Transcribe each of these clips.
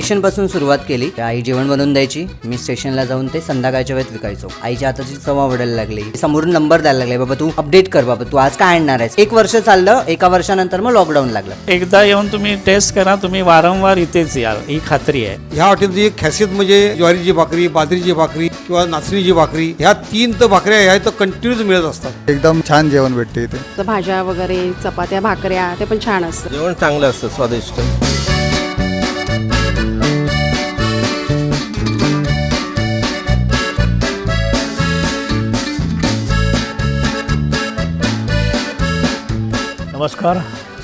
स्टेशनपासून सुरुवात केली. आई जेवण बनवून द्यायची. मी स्टेशनला जाऊन ते संध्याकाळच्या वेळेत विकायचो. आईच्या हाताची चव आवडायला लागली समोरून नंबर द्यायला लागले बाबा तू अपडेट कर बाबा तू आज काय आणणार आहेस? एक वर्ष चाललं एका वर्षानंतर मग लॉकडाऊन लागलं. एकदा येऊन तुम्ही टेस्ट करा तुम्ही वारंवार इथेच याल ही खात्री आहे. ह्या हॉटेलची एक खासियत म्हणजे ज्वारीची भाकरी बाजरीची भाकरी किंवा नाचणीची भाकरी ह्या तीन तर भाकऱ्या ह्या तर कंटिन्यूच मिळत असतात. एकदम छान जेवण भेटते इथे. तर भाज्या वगैरे चपात्या भाकऱ्या ते पण छान असतं. जेवण चांगलं असतं स्वादिष्ट. नमस्कार.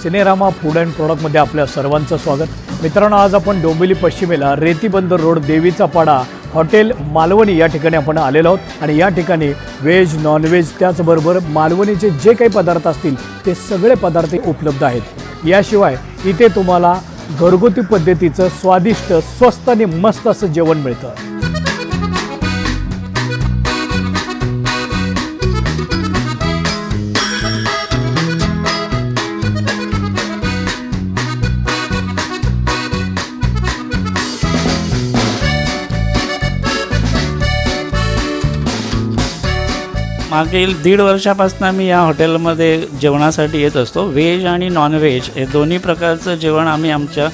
सिनेरामा फूड अँड प्रॉडक्टमध्ये आपल्या सर्वांचं स्वागत. मित्रांनो आज आपण डोंबिवली पश्चिमेला रेतीबंदर रोड देवीचा पाडा हॉटेल मालवणी या ठिकाणी आपण आलेलो आहोत. आणि या ठिकाणी व्हेज नॉनव्हेज त्याचबरोबर मालवणीचे जे काही पदार्थ असतील ते सगळे पदार्थ उपलब्ध आहेत. याशिवाय इथे तुम्हाला घरगुती पद्धतीचं स्वादिष्ट स्वस्त आणि मस्त असं जेवण मिळतं. मागील दीड वर्षापासून मी या हॉटेलमध्ये जेवणासाठी येत असतो. व्हेज आणि नॉनव्हेज हे दोन्ही प्रकारचं जेवण आम्ही आमच्या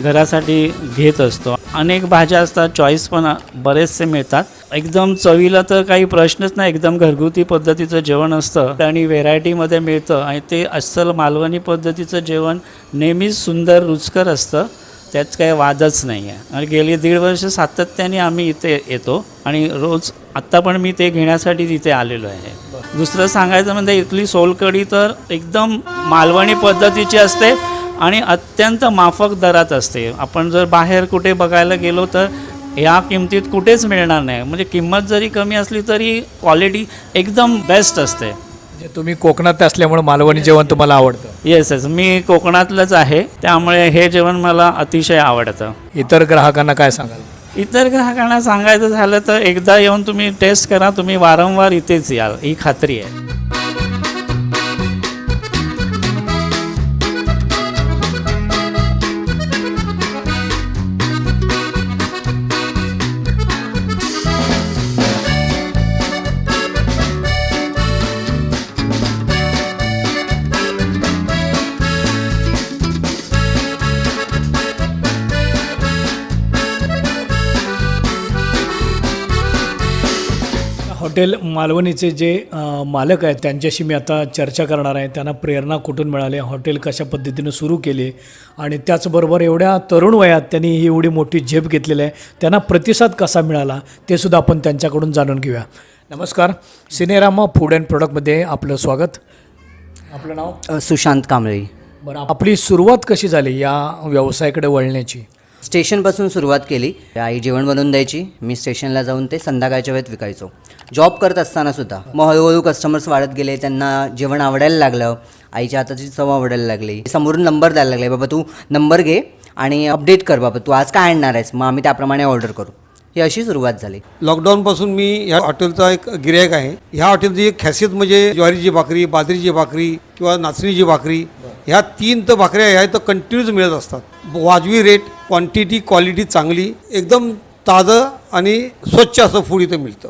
घरासाठी घेत असतो. अनेक भाज्या असतात चॉईस पण बरेचसे मिळतात. एकदम चवीला तर काही प्रश्नच नाही एकदम घरगुती पद्धतीचं जेवण असतं आणि व्हेरायटीमध्ये मिळतं आणि ते अस्सल मालवणी पद्धतीचं जेवण नेहमीच सुंदर रुचकर असतं. त्यात काही वादच नाही आहे आणि गेली दीड वर्ष सातत्याने आम्ही इथे येतो आणि रोज आत्ता पण मी ते घेण्यासाठी तिथे आलेलो आहे. दुसरं सांगायचं म्हणजे इथली सोलकढी तर एकदम मालवणी पद्धतीची असते आणि अत्यंत माफक दरात असते. आपण जर बाहेर कुठे बघायला गेलो तर या किमतीत कुठेच मिळणार नाही. म्हणजे किंमत जरी कमी असली तरी क्वालिटी एकदम बेस्ट असते. म्हणजे तुम्ही कोकणात असल्यामुळे मालवणी जेवण तुम्हाला आवडतं. येस येस मी कोकणातलंच आहे. त्यामुळे हे जेवण मला अतिशय आवडतं. इतर ग्राहकांना काय सांगाल? इतर ग्राहकांना सांगायचं झालं तर एकदा येऊन तुम्ही टेस्ट करा. तुम्ही वारंवार इथेच याल ही खात्री आहे. हॉटेल मालवणीचे जे मालक आहेत त्यांच्याशी मी आता चर्चा करणार आहे. त्यांना प्रेरणा कुठून मिळाली? हॉटेल कशा पद्धतीनं सुरू केले? आणि त्याचबरोबर एवढ्या तरुण वयात त्यांनी ही एवढी मोठी झेप घेतलेली आहे. त्यांना प्रतिसाद कसा मिळाला? ते सुद्धा आपण त्यांच्याकडून जाणून घेऊया. नमस्कार. सिनेरामा फूड अँड प्रोडक्टमध्ये आपलं स्वागत. आपलं नाव? सुशांत कांबळी. बरं आपली सुरुवात कशी झाली या व्यवसायाकडे वळण्याची? स्टेशनपासून सुरुवात केली. आई जेवण बनवून द्यायची. मी स्टेशनला जाऊन ते संध्याकाळच्या वेळेत विकायचो. जॉब करत असताना सुद्धा. मग हळूहळू कस्टमर्स वाढत गेले. त्यांना जेवण आवडायला लागलं. आईच्या हाताची चव आवडायला लागली. समोरून नंबर द्यायला लागले. बाबा तू नंबर घे आणि अपडेट कर बाबा. तू आज काय आणणार आहेस? मग आम्ही त्याप्रमाणे ऑर्डर करू. ही अशी सुरुवात झाली. लॉकडाऊनपासून मी ह्या हॉटेलचा एक गिरायक आहे. ह्या हॉटेलची एक खासियत म्हणजे ज्वारीची भाकरी बाजरीची भाकरी किंवा नाचणीची भाकरी ह्या तीन तर भाकऱ्या ह्या तर कंटिन्यूच मिळत असतात. वाजवी रेट क्वांटिटी क्वालिटी चांगली एकदम ताजं आणि स्वच्छ असं फूड इथं मिळतं.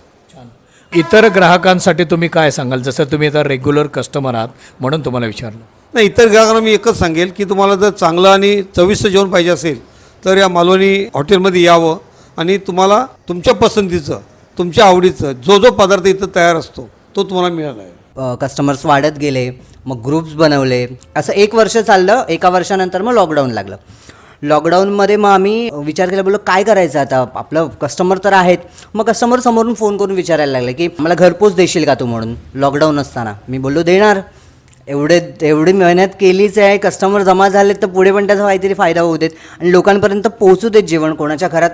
इतर ग्राहकांसाठी तुम्ही काय सांगाल? जसं तुम्ही आता रेग्युलर कस्टमर आहात म्हणून तुम्हाला विचारलं. नाही इतर ग्राहकांना मी एकच सांगेल की तुम्हाला जर चांगलं आणि चविष्ट जेवण पाहिजे असेल तर या मालवणी हॉटेलमध्ये यावं आणि तुम्हाला तुमच्या पसंतीचं तुमच्या आवडीचं जो जो पदार्थ इथं तयार असतो तो तुम्हाला मिळाला आहे. कस्टमर्स वाढत गेले मग ग्रुप्स बनवले. असं एक वर्ष चाललं एका वर्षानंतर मग लॉकडाऊन लागलं. लॉकडाऊनमध्ये मग आम्ही विचार केला बोललो काय करायचं आता? आपलं कस्टमर तर आहेत. मग कस्टमर समोरून फोन करून विचारायला लागले की मला घरपोच देशील का तू म्हणून? लॉकडाऊन असताना. मी बोललो देणार. एवढे एवढी मेहनत केलीच आहे कस्टमर जमा झालेत तर पुढे पण त्याचा काहीतरी फायदा होऊ देत. आणि लोकांपर्यंत पोहोचू देत जेवण कोणाच्या घरात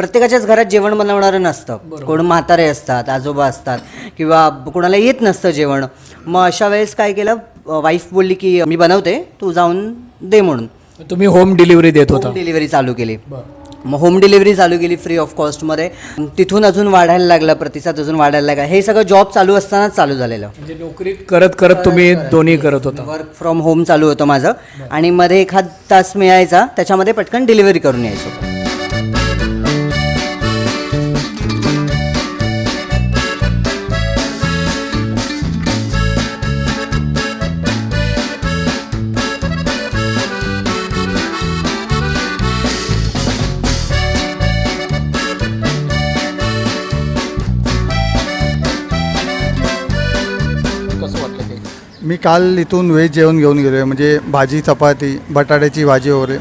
प्रत्येकाच्याच घरात जेवण बनवणारं नसतं. कोण म्हातारे असतात आजोबा असतात किंवा कोणाला येत नसतं जेवण. मग अशा वेळेस काय केलं? वाईफ बोलली की मी बनवते तू जाऊन दे म्हणून. तुम्ही होम डिलिव्हरी देत होता. होम डिलिव्हरी चालू केली. मग होम डिलिव्हरी चालू केली फ्री ऑफ कॉस्टमध्ये तिथून अजून वाढायला लागला प्रतिसाद अजून वाढायला लागला. हे सगळं जॉब चालू असतानाच चालू झालेलं. म्हणजे नोकरी करत करत तुम्ही दोन्ही करत होता. वर्क फ्रॉम होम चालू होतं माझं. आणि मध्ये एखाद तास मिळायचा त्याच्यामध्ये पटकन डिलिव्हरी करून यायचो. मी काल इथून व्हेज जेवण घेऊन गेलो आहे म्हणजे भाजी चपाती बटाट्याची भाजी वगैरे.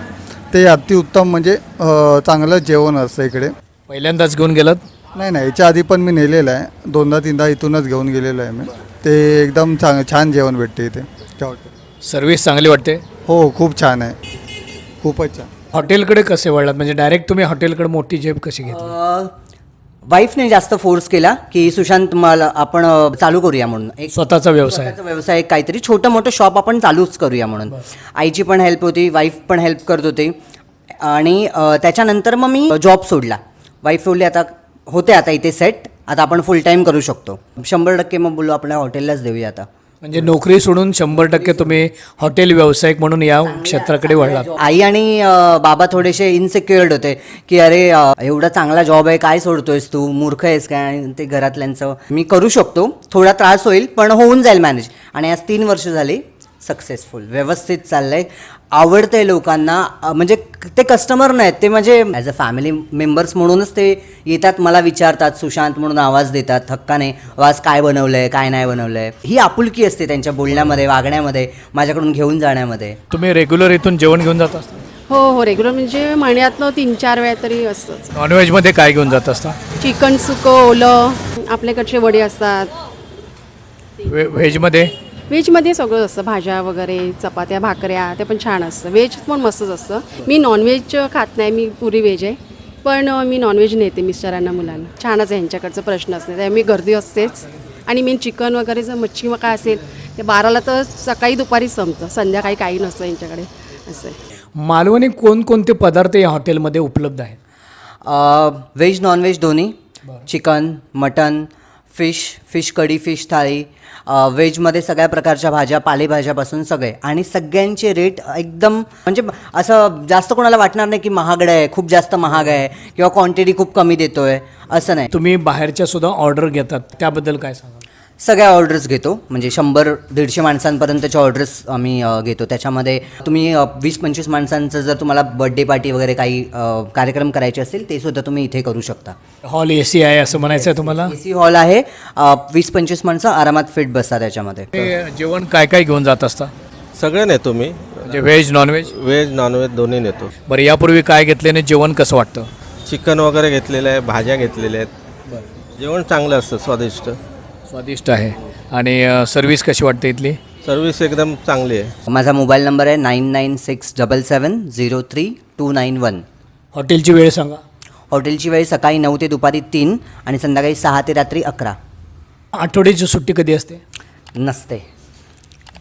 ते अतिउत्तम म्हणजे अ, चांगलं जेवण असतं इकडे. पहिल्यांदाच घेऊन गेलात? नाही नाही याच्या आधी पण मी नेलेलं आहे. दोनदा तीनदा इथूनच घेऊन गेलेलो आहे मी. ते एकदम चांग छान जेवण भेटते इथे. सर्व्हिस चांगली वाटते? हो खूप छान आहे. खूपच छान. हॉटेलकडे कसे वळलात? म्हणजे डायरेक्ट तुम्ही हॉटेलकडे मोठी जेब कशी घेतली? वाईफने जास्त फोर्स केला की सुशांत मला आपण चालू करूया म्हणून. एक स्वतःचा व्यवसाय. स्वतःचा व्यवसाय एक काहीतरी छोटं मोठं शॉप आपण चालूच करूया म्हणून. आईची पण हेल्प होती वाईफ पण हेल्प करत होती. आणि अ, त्याच्यानंतर मग मी जॉब सोडला. वाईफ बोलली आता होते आता इथे सेट आता आपण फुल टाईम करू शकतो. शंभर टक्के मग बोललो आपल्या हॉटेललाच देऊया आता. म्हणजे नोकरी सोडून शंभर टक्के तुम्ही हॉटेल व्यावसायिक म्हणून या क्षेत्राकडे वळला आई आणि बाबा थोडेसे इनसिक्युअर्ड होते की अरे एवढा चांगला जॉब आहे काय सोडतोयस तू? मूर्ख आहेस काय? आणि ते घरातल्यांचं. मी करू शकतो. थोडा त्रास होईल पण होऊन जाईल मॅनेज आणि आज तीन वर्ष झाली सक्सेसफुल व्यवस्थित चाललंय. आवडतंय लोकांना म्हणजे ते कस्टमर नाहीत ते म्हणजे ॲज अ फॅमिली मेंबर्स म्हणूनच ते येतात मला विचारतात सुशांत म्हणून आवाज देतात हक्काने आज काय बनवलंय काय नाही बनवलंय? ही आपुलकी असते त्यांच्या बोलण्यामध्ये वागण्यामध्ये माझ्याकडून घेऊन जाण्यामध्ये. तुम्ही रेग्युलर इथून जेवण घेऊन जात असता? हो हो रेग्युलर म्हणजे महिन्यातनं तीन चार वेळा तरी असतंच. नॉनव्हेजमध्ये काय घेऊन जात असता? चिकन सुकं ओलं आपल्याकडचे वडे असतात. व्हे व्हेजमध्ये? व्हेजमध्ये सगळं असतं भाज्या वगैरे चपात्या भाकऱ्या ते पण छान असतं. व्हेज पण मस्तच असतं. मी नॉनव्हेज खात नाही मी पुरी व्हेज आहे. पण मी नॉनव्हेज नेते मिस्टरांना मुलांना. छानच आहे ह्यांच्याकडचं प्रश्नच नाही त्यामुळे गर्दी असतेच. आणि मेन चिकन वगैरे जर मच्छी काय असेल ते बाराला तर सकाळी दुपारीच संपतं. संध्याकाळी काही नसतं यांच्याकडे. असं आहे. मालवणी कोणकोणते पदार्थ या हॉटेलमध्ये उपलब्ध आहेत? व्हेज नॉनव्हेज दोन्ही. Chicken mutton fish fish kadhi fish thali व्हेजमध्ये सगळ्या प्रकारच्या भाज्या पालेभाज्यापासून सगळे. आणि सगळ्यांचे रेट एकदम म्हणजे असं जास्त कोणाला वाटणार नाही की महागडं आहे खूप जास्त महाग आहे किंवा क्वांटिटी खूप कमी देतोय असं नाही. तुम्ही बाहेरच्या सुद्धा ऑर्डर घेतात त्याबद्दल काय सांगा सगळ्या ऑर्डर्स घेतो. म्हणजे शंभर दीडशे माणसांपर्यंतच्या ऑर्डर्स आम्ही घेतो. त्याच्यामध्ये तुम्ही वीस पंचवीस माणसांचं जर तुम्हाला बर्थडे पार्टी वगैरे काही कार्यक्रम करायचे असतील ते सुद्धा तुम्ही इथे करू शकता. हॉल ए सी आहे असं म्हणायचं आहे तुम्हाला ए सी हॉल आहे. वीस पंचवीस माणसं आरामात फिट बसतात त्याच्यामध्ये. हे जेवण काय काय घेऊन जात असता? सगळे नेतो मी. म्हणजे व्हेज नॉनव्हेज व्हेज नॉनव्हेज दोन्ही नेतो. बरं यापूर्वी काय घेतल्याने जेवण कसं वाटतं? चिकन वगैरे घेतलेलं आहे भाज्या घेतलेल्या आहेत. जेवण चांगलं असतं स्वादिष्ट. स्वादिष्ट आहे. आणि सर्व्हिस कशी वाटते इथली? सर्विस एकदम चांगली आहे. माझा मोबाईल नंबर आहे nine nine six double seven zero three two nine one. हॉटेलची वेळ सांगा. हॉटेलची वेळ सकाळी नऊ ते दुपारी तीन आणि संध्याकाळी सहा ते रात्री अकरा. आठवड्याची सुट्टी कधी असते? नसते.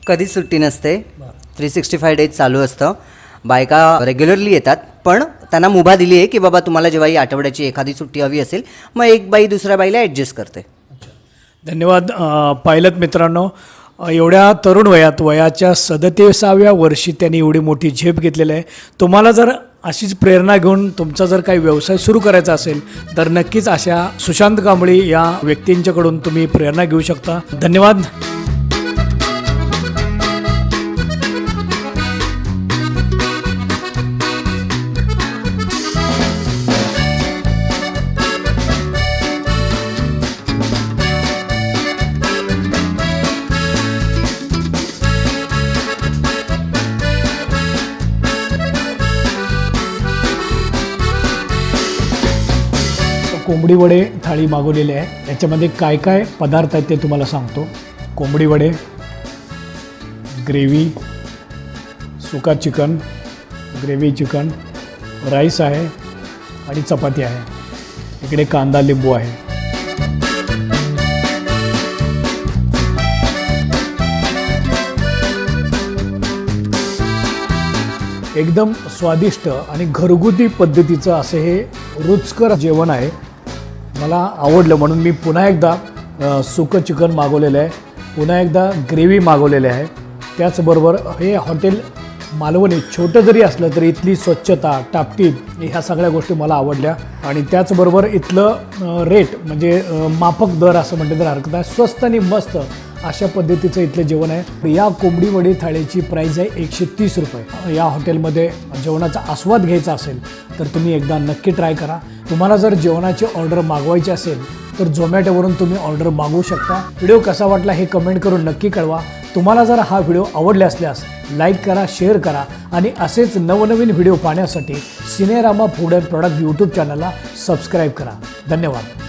कधीच सुट्टी नसते. थ्री सिक्स्टी फाय डेज चालू असतं. बायका रेग्युलरली येतात पण त्यांना मुभा दिली आहे की बाबा तुम्हाला जेव्हा ही आठवड्याची एखादी सुट्टी हवी असेल मग एक बाई दुसऱ्या बाईला ॲडजस्ट करते. धन्यवाद पायलत मित्रांनो. एवढ्या तरुण वयात वयाच्या सदतीसाव्या वर्षी त्यांनी एवढी मोठी झेप घेतलेली आहे. तुम्हाला जर अशीच प्रेरणा घेऊन तुमचा जर काही व्यवसाय सुरू करायचा असेल तर नक्कीच अशा सुशांत कांबळी या व्यक्तींच्याकडून तुम्ही प्रेरणा घेऊ शकता. धन्यवाद. कोंबडी वडे थाळी मागवलेली आहे. याच्यामध्ये काय काय पदार्थ आहेत ते तुम्हाला सांगतो. कोंबडी वडे ग्रेव्ही सुका चिकन ग्रेव्ही चिकन राईस आहे आणि चपाती आहे. इकडे कांदा लिंबू आहे. एकदम स्वादिष्ट आणि घरगुती पद्धतीचं असं हे रुचकर जेवण आहे. मला आवडलं म्हणून मी पुन्हा एकदा सुकं चिकन मागवलेलं आहे. पुन्हा एकदा ग्रेव्ही मागवलेली आहे. त्याचबरोबर हे हॉटेल मालवणी छोटं जरी असलं तरी इथली स्वच्छता टापटीप ह्या सगळ्या गोष्टी मला आवडल्या. आणि त्याचबरोबर इथलं रेट म्हणजे माफक दर असं म्हटलं तर हरकत आहे स्वस्त आणि मस्त अशा पद्धतीचं इथलं जेवण आहे. या कोंबडी वडी थाळीची प्राईस आहे एकशे तीस रुपये. या हॉटेलमध्ये जेवणाचा आस्वाद घ्यायचा असेल तर तुम्ही एकदा नक्की ट्राय करा. तुम्हाला जर जेवणाची ऑर्डर मागवायची असेल तर झोमॅटोवरून तुम्ही ऑर्डर मागवू शकता. व्हिडिओ कसा वाटला हे कमेंट करून नक्की कळवा. तुम्हाला जर हा व्हिडिओ आवडला असल्यास लाईक करा शेअर करा आणि असेच नवनवीन व्हिडिओ पाहण्यासाठी Cinerama food and product YouTube चॅनलला सबस्क्राईब करा. धन्यवाद.